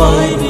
বাইরে